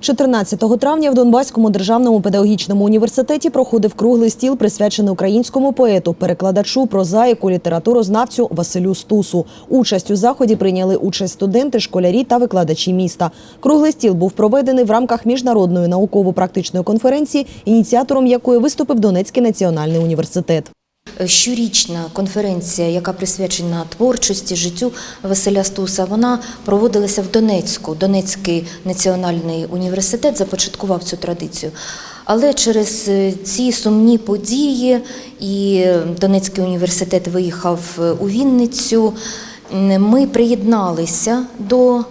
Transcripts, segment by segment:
14 травня в Донбаському державному педагогічному університеті проходив круглий стіл, присвячений українському поету, перекладачу, прозаїку, літературознавцю Василю Стусу. Участь у заході прийняли участь студенти, школярі та викладачі міста. Круглий стіл був проведений в рамках міжнародної науково-практичної конференції, ініціатором якої виступив Донецький національний університет. Щорічна конференція, яка присвячена творчості, життю Василя Стуса, вона проводилася в Донецьку. Донецький національний університет започаткував цю традицію. Але через е, ці сумні події і Донецький університет виїхав е, у Вінницю. Ми приєдналися до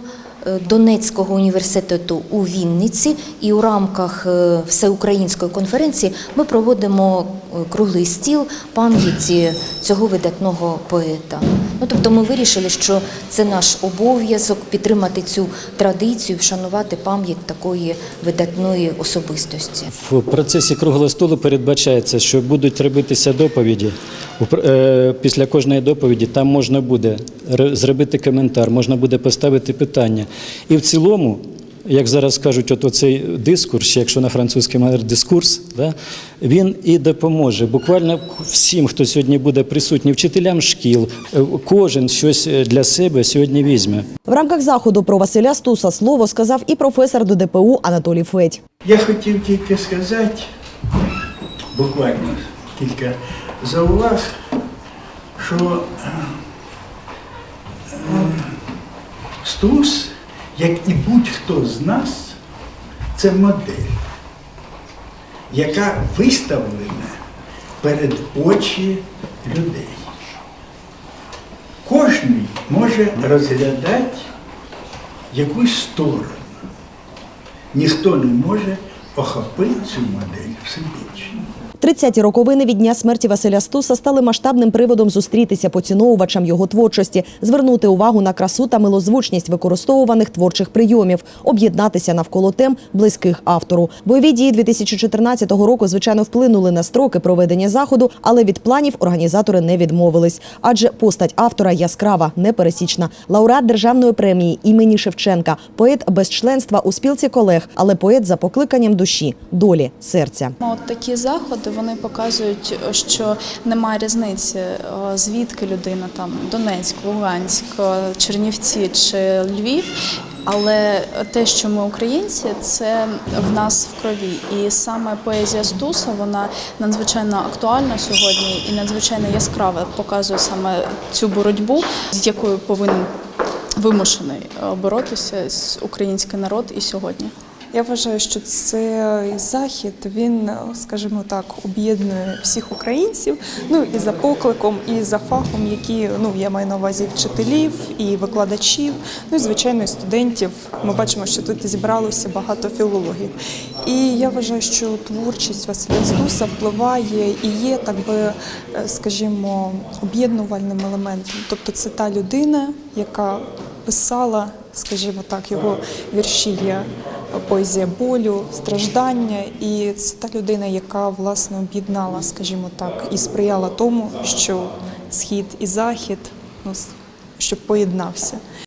Донецького університету у Вінниці, і у рамках е, всеукраїнської конференції ми проводимо е, круглий стіл пам'яті цього видатного поета. Ну тобто, ми вирішили, що це наш обов'язок підтримати цю традицію, вшанувати пам'ять такої видатної особистості. В процесі круглого столу передбачається, що будуть робитися доповіді. Е, Після кожної доповіді там можна буде зробити коментар, можна буде поставити питання. І в цілому, як зараз кажуть, от оцей дискурс, якщо на французькому говорити дискурс, да, він і допоможе. Буквально всім, хто сьогодні буде присутній, вчителям шкіл, е, кожен щось е, для себе сьогодні візьме. В рамках заходу про Василя Стуса слово сказав і професор ДДПУ Анатолій Федь. Я хотів тільки сказати, буквально кілька зауваг, що е, Стус, як і будь-хто з нас, це модель, яка виставлена перед очі людей. Кожний може розглядати якусь сторону. Ніхто не може охопити цю модель всебічно. 30-ті роковини від дня смерті Василя Стуса стали масштабним приводом зустрітися поціновувачам його творчості, звернути увагу на красу та милозвучність використовуваних творчих прийомів, об'єднатися навколо тем близьких автору. Бойові дії 2014 року, звичайно, вплинули на строки проведення заходу, але від планів організатори не відмовились. Адже постать автора яскрава, непересічна, лауреат державної премії імені Шевченка, поет без членства у спілці колег, але поет за покликанням душі, долі, серця. От такі заходи вони показують, що немає різниці, е, звідки людина там Донецьк, Луганськ, е, Чернівці чи Львів. Але те, що ми українці, це в нас в крові. І саме поезія Стуса вона надзвичайно актуальна сьогодні і надзвичайно яскраво показує саме цю боротьбу, з якою повинен вимушений е, боротися український народ і сьогодні. Я вважаю, що цей захід він, скажімо так, об'єднує всіх українців. Ну і за покликом, і за фахом, які ну я маю на увазі вчителів і викладачів, ну і звичайно і студентів. Ми бачимо, що тут зібралося багато філологів. І я вважаю, що творчість Василя Стуса впливає і є, так би, е, скажімо, об'єднувальним елементом. Тобто це та людина, яка писала, скажімо так, його вірші є поезія болю, страждання, і це та людина, яка власне об'єднала, скажімо так, і сприяла тому, що схід і захід ну, щоб поєднався.